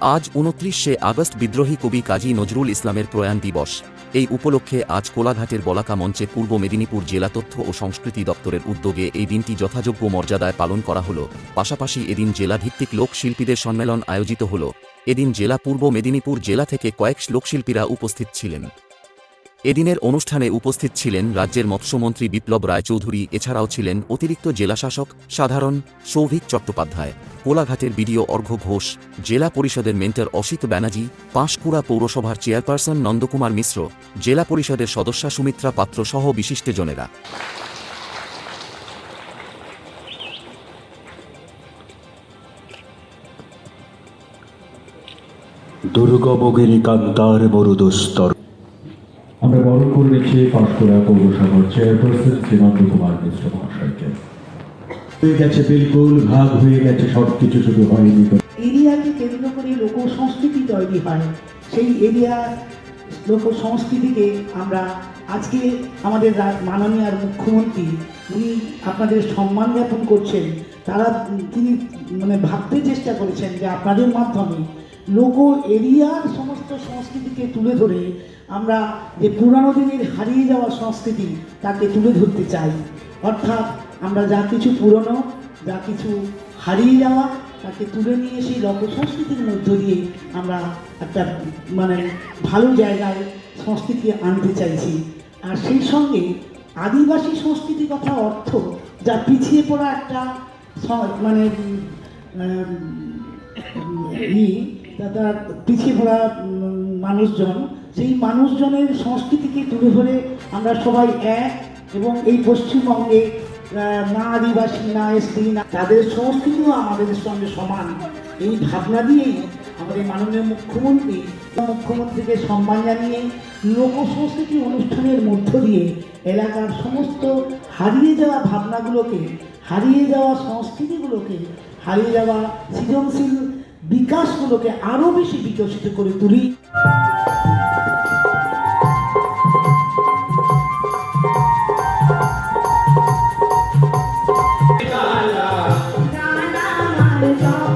আজ উনত্রিশে আগস্ট বিদ্রোহী কবি কাজী নজরুল ইসলামের প্রয়াণ দিবস। এই উপলক্ষে আজ কোলাঘাটের বলাকা মঞ্চে পূর্ব মেদিনীপুর জেলা তথ্য ও সংস্কৃতি দপ্তরের উদ্যোগে এই দিনটি যথাযোগ্য মর্যাদায় পালন করা হল। পাশাপাশি এদিন জেলাভিত্তিক লোকশিল্পীদের সম্মেলন আয়োজিত হল। এদিন জেলা পূর্ব মেদিনীপুর জেলা থেকে কয়েক লোকশিল্পীরা উপস্থিত ছিলেন। এদিনের অনুষ্ঠানে উপস্থিত ছিলেন রাজ্যের মৎস্যমন্ত্রী বিপ্লব রায়চৌধুরী, এছাড়াও ছিলেন অতিরিক্ত জেলাশাসক সাধারণ সৌভিক চট্টোপাধ্যায়, কোলাঘাটের বিডিও অর্ঘ্য ঘোষ, জেলা পরিষদের মেন্টর অসিত ব্যানার্জি, পাঁশকুড়া পৌরসভার চেয়ারপারসন নন্দকুমার মিশ্র, জেলা পরিষদের সদস্যা সুমিত্রা পাত্র সহ বিশিষ্টজনেরা। দুর্গমগিরি কান্তার মরুদস্তর। আমরা বরণ করে নিচ্ছি পাঁশকুড়া পৌরসভার চেয়ারপারসন শ্রীনন্দ কুমার মিশ্র মহাশয়কে। হয়ে গেছে বিলকুল ভাগ হয়ে গেছে সব কিছু শুধু হয়নি এরিয়াকে কেন্দ্র করে লোক সংস্কৃতি তৈরি হয়। সেই এরিয়া লোক সংস্কৃতিকে আমরা আজকে আমাদের মাননীয় মুখ্যমন্ত্রী উনি আপনাদের সম্মান জ্ঞাপন করছেন। তারা তিনি মানে ভাবতে চেষ্টা করেছেন যে আপনাদের মাধ্যমে লোক এরিয়ার সমস্ত সংস্কৃতিকে তুলে ধরে আমরা যে পুরানো দিনের হারিয়ে যাওয়া সংস্কৃতি তাকে তুলে ধরতে চাই। অর্থাৎ আমরা যা কিছু পুরনো, যা কিছু হারিয়ে যাওয়া, তাকে তুলে নিয়ে সেই লোক সংস্কৃতির মধ্য দিয়ে আমরা একটা মানে ভালো জায়গায় সংস্কৃতি আনতে চাইছি। আর সেই সঙ্গে আদিবাসী সংস্কৃতি কথা অর্থ যা পিছিয়ে পড়া একটা মানে তারা পিছিয়ে পড়া মানুষজন, সেই মানুষজনের সংস্কৃতিকে তুলে ধরে আমরা সবাই এক এবং এই পশ্চিমবঙ্গে না আদিবাসী, না এসটি না, তাদের সংস্কৃতিও আমাদের সঙ্গে সমান। এই ভাবনা দিয়েই আমাদের মাননীয় মুখ্যমন্ত্রী, মুখ্যমন্ত্রীকে সম্মান জানিয়ে লোক সংস্কৃতি অনুষ্ঠানের মধ্য দিয়ে এলাকার সমস্ত হারিয়ে যাওয়া ভাবনাগুলোকে, হারিয়ে যাওয়া সংস্কৃতিগুলোকে, হারিয়ে যাওয়া সৃজনশীল বিকাশগুলোকে আরও বেশি বিকশিত করে তুলি Oh